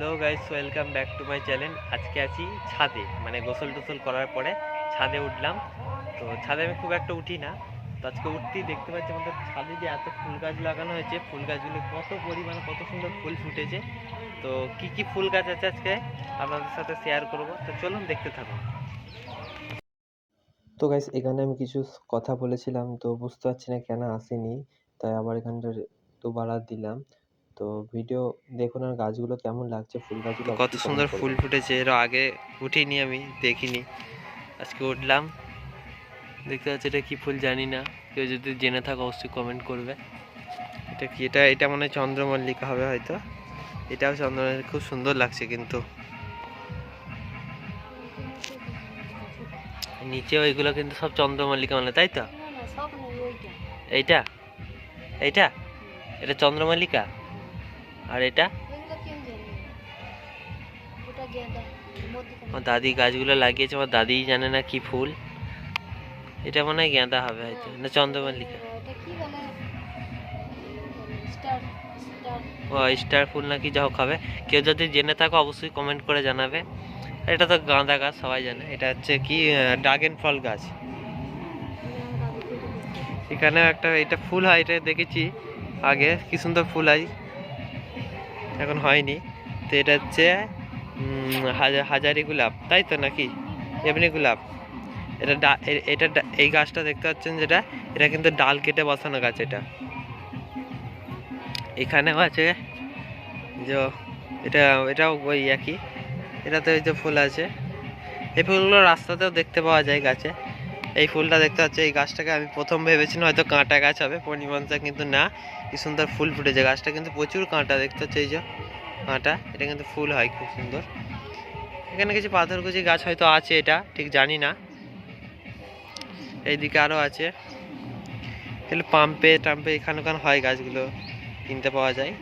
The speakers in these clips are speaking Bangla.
Hello guys, welcome back to my channel. আজকে আছি ছাদে মানে গোসল টোসল করার পরে ছাদে উঠলাম। তো ছাদে আমি খুব একটা উঠি না। তো আজকে উঠতেই দেখতে পাচ্ছি আমাদের ছাদে যে এত ফুল গাছ লাগানো হয়েছে, ফুল গাছগুলো কত পরিমাণে, কত সুন্দর ফুল ফুটেছে। তো কি কি ফুল গাছ আছে আজকে আপনাদের সাথে শেয়ার করব। তো চলুন দেখতে থাকুন। তো গাইস, এখানে আমি কিছু কথা বলেছিলাম, তো বুঝতে পারছি না কেন আসেনি। তাই আবার এখানটা দুবারা দিলাম। তো ভিডিও দেখুন আর গাছগুলো কেমন লাগছে ফুল গাছগুলো কত সুন্দর ফুল ফুটেছে এর আগে উঠিনি আমি দেখিনি। আজকে উঠলাম দেখতে পাচ্ছি এটা কি ফুল জানি না কেউ যদি জেনে থাকো অবশ্যই কমেন্ট করবে। এটা কি এটা এটা মনে হয় চন্দ্রমল্লিকা হবে হয়তো এটাও চন্দ্রমল্লিকা খুব সুন্দর লাগছে কিন্তু। নিচে ওইগুলো কিন্তু সব চন্দ্রমল্লিকা মানে তাই তো? না না সব নেই ওইটা। এইটা? এইটা? এটা চন্দ্রমল্লিকা? আর এটা? আমার দাদি গাছগুলো লাগিয়েছে, আমার দাদিই জানে না কি ফুল। এটা মনে হয় গেঁদা হবে হয়তো, না চন্দ্রমল্লিকা? ও, স্টার ফুল নাকি, যা হোক হবে। কেউ যদি জেনে থাকো, অবশ্যই কমেন্ট করে জানাবে। এটা তো গাঁদা গাছ, সবাই জানে। এটা হচ্ছে কি ড্রাগন ফল গাছ। এখানেও একটা, এটা ফুল হয়, এটা দেখেছি আগে, কি সুন্দর ফুল হয়। এখন হয়নি। তো এটা হচ্ছে হাজারি গোলাপ, তাই তো নাকি? এমনি গোলাপ। এটা এটা এই গাছটা দেখতে পাচ্ছেন যেটা, এটা কিন্তু ডাল কেটে বসানো গাছ এটা। এখানেও আছে, যে এটা, এটাও ওই একই। এটাতে ওই যে ফুল আছে। এই ফুলগুলো রাস্তাতেও দেখতে পাওয়া যায় গাছে। এই ফুলটা দেখতে পাচ্ছি, এই গাছটাকে আমি প্রথম ভেবেছিলাম হয়তো কাঁটা গাছ হবে পূর্ণিমাংসা কিন্তু না। কি সুন্দর ফুল ফুটেছে, গাছটা কিন্তু প্রচুর কাঁটা, দেখতে হচ্ছে এই যে কাঁটা, এটা কিন্তু ফুল হয় খুব সুন্দর। এখানে কিছু পাথরকুচি গাছ হয়তো আছে এটা, ঠিক জানি না। এইদিকে আরও আছে। তাহলে পাম্পে টাম্পে এখানে ওখানে হয় গাছগুলো, কিনতে পাওয়া যায়।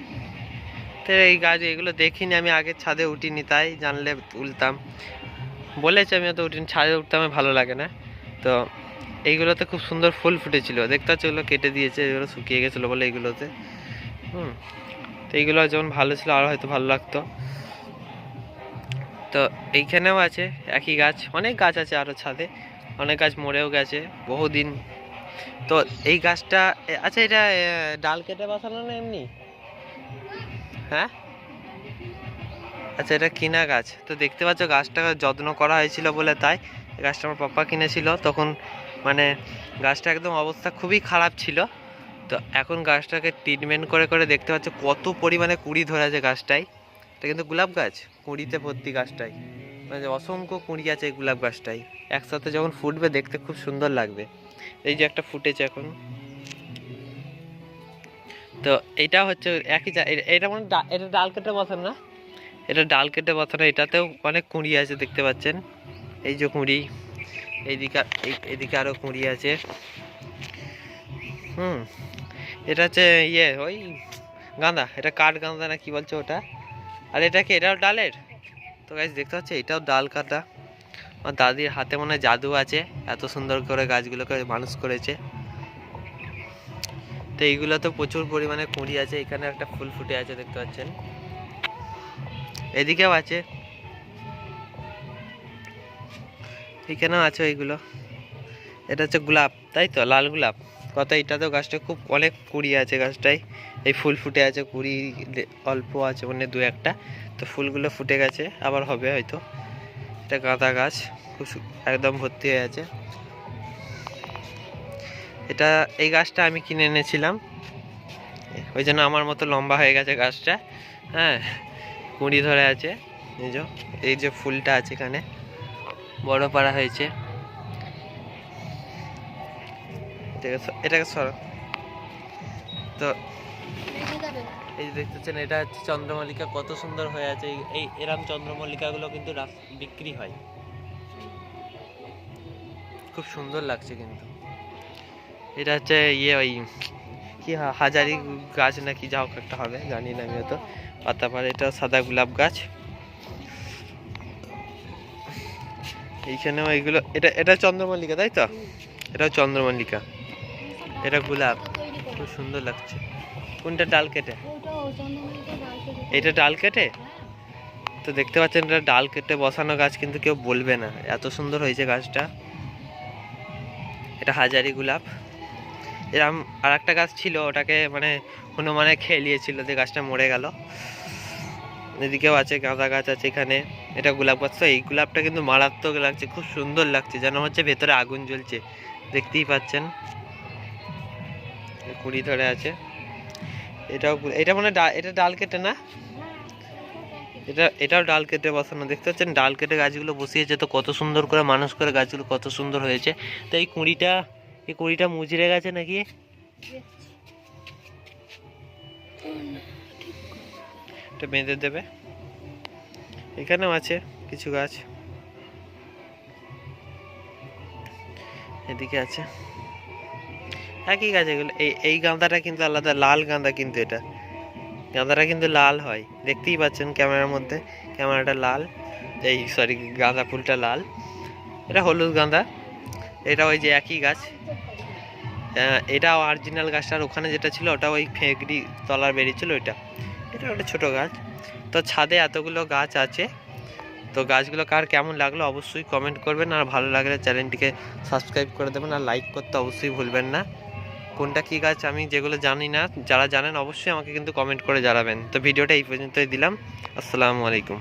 তো এই গাছ, এগুলো দেখিনি, আমি আগের ছাদে উঠিনি, তাই জানলে তুলতাম বলেছি আমি অত উঠিনি, ছাদে উঠতে আমার ভালো লাগে না। তো এইগুলোতে খুব সুন্দর ফুল ফুটেছিল। দেখতে পাচ্ছ এগুলো কেটে দিয়েছে, এগুলো শুকিয়ে গেছিল বলে এইগুলোতে। হুম, তো এইগুলো যেমন ভালো ছিল আরও হয়তো ভালো লাগতো। তো এইখানেও আছে একই গাছ, অনেক গাছ আছে আরও ছাদে, অনেক গাছ মরেও গেছে বহুদিন। তো এই গাছটা আচ্ছা এটা ডাল কেটে বসানো না এমনি? হ্যাঁ? আচ্ছা এটা কিনা গাছ। তো দেখতে পাচ্ছ গাছটা যত্ন করা হয়েছিল বলে তাই গাছটা আমার পাপ্পা কিনেছিল, তখন মানে গাছটা একদম অবস্থা খুবই খারাপ ছিল। তো এখন গাছটাকে ট্রিটমেন্ট করে করে দেখতে পাচ্ছ কত পরিমাণে কুড়ি ধরে আছে গাছটায়। এটা কিন্তু গোলাপ গাছ, কুঁড়িতে ভর্তি গাছটায়। মানে অসংখ্য কুঁড়ি আছে এই গোলাপ গাছটায়। একসাথে যখন ফুটবে দেখতে খুব সুন্দর লাগবে। এই যে একটা ফুটেছে এখন। তো এটা হচ্ছে একই এটা মানে এটা ডাল কেটে বসানো না? এটা ডাল কেটে বসানো, এটাতেও অনেক কুঁড়ি আছে দেখতে পাচ্ছেন। এই যে কুঁড়ি, এইদিকে এদিকে আরও কুঁড়ি আছে। হুম, এটা হচ্ছে ইয়ে ওই গাঁদা, এটা কাঠ গাঁদা না কি বলছে ওটা? আর এটা কি, এটাও ডালের? তো গাছ দেখতে পাচ্ছি, এটাও ডাল কাটা আমার দাদির হাতে মনে জাদু আছে, এত সুন্দর করে গাছগুলোকে মানুষ করেছে। তো এইগুলো তো প্রচুর পরিমাণে কুঁড়ি আছে, এখানে একটা ফুল ফুটে আছে, দেখতে পাচ্ছেন। এদিকেও আছে। এখানেও আছে এইগুলো এটা হচ্ছে গোলাপ, তাই তো? লাল গোলাপ। কত এটা তো গাছটা খুব অনেক কুড়ি আছে গাছটায় এই ফুল ফুটে আছে, কুড়ি অল্প আছে মানে দু একটা। তো ফুলগুলো ফুটে গেছে, আবার হবে হয়তো। এটা গাঁদা গাছ, খুব একদম ভর্তি হয়ে আছে। এটা, এই গাছটা আমি কিনে এনেছিলাম। ওই জন্য আমার মতো লম্বা হয়ে গেছে গাছটা। হ্যাঁ কুঁড়ি ধরে আছে। এই যে এই যে ফুলটা আছে এখানে। বড় পাড়া হয়েছে। এটাকে সরো। তো এই যে দেখতেছেন, এটা হচ্ছে চন্দ্রমল্লিকা। কত সুন্দর হয়ে আছে। এই- এরম চন্দ্রমল্লিকাগুলো কিন্তু বিক্রি হয়। খুব সুন্দর লাগছে কিন্তু। এটা হচ্ছে ইয়ে ওই কি হাজারি গাছ নাকি যা হোক একটা হবে, জানি না আমিও তো পাতা পারে এটা সাদা গোলাপ গাছ। এইখানেও এইগুলো, এটা এটা চন্দ্রমল্লিকা, তাই তো? এটাও চন্দ্রমল্লিকা। এটা গোলাপ, খুব সুন্দর লাগছে। কোনটা ডাল কেটে? এটা ডাল কেটে? তো দেখতে পাচ্ছেন, এটা ডাল কেটে বসানো গাছ, কিন্তু কেউ বলবে না। এত সুন্দর হয়েছে গাছটা। এটা হাজারি গোলাপ। এরম আর একটা গাছ ছিল, ওটাকে মানে হনুমানে খেয়ে নিয়েছিল যে গাছটা মরে গেল। এদিকেও আছে গাঁদা গাছ আছে এখানে। এটা গোলাপ গাছ। তো এই গোলাপটা কিন্তু মারাত্মক লাগছে, খুব সুন্দর লাগছে, যেন হচ্ছে ভেতরে আগুন জ্বলছে। দেখতেই পাচ্ছেন। কুড়ি ধরে আছে। এটাও এটা মানে এটা ডাল কেটে না? এটা, এটাও ডাল কেটে বসানো। দেখতে পাচ্ছেন, ডাল কেটে গাছগুলো বসিয়েছে। তো কত সুন্দর করে মানুষ করে গাছগুলো কত সুন্দর হয়েছে। তো এই কুঁড়িটা এই কুঁড়িটা মুজরে গেছে নাকি? এটা বেঁধে দেবে। এখানেও আছে কিছু গাছ। এদিকে আছে। একই গাছ এগুলো। এই এই গাঁদাটা কিন্তু আলাদা, লাল গাঁদা কিন্তু এটা। গাঁদাটা কিন্তু লাল হয়। দেখতেই পাচ্ছেন ক্যামেরার মধ্যে। ক্যামেরাটা লাল। এই সরি গাঁদা ফুলটা লাল। এটা হলুদ গাঁদা। এটা ওই যে একই গাছ। এটা অরিজিনাল গাছটার ওখানে যেটা ছিল, ওটা ওই ফেঁকড়ি তলার বেরিয়েছিল ওইটা। এটা একটা ছোটো গাছ। তো ছাদে এতগুলো গাছ আছে। তো গাছগুলো কার কেমন লাগল অবশ্যই কমেন্ট করবেন। আর ভালো লাগলে চ্যানেলটিকে সাবস্ক্রাইব করে দেবেন। আর লাইক করতে অবশ্যই ভুলবেন না। কোনটা কী গাছ আমি যেগুলো জানি না, যারা জানেন অবশ্যই আমাকে কিন্তু কমেন্ট করে জানাবেন। তো ভিডিওটা এই পর্যন্তই দিলাম। আসসালামু আলাইকুম।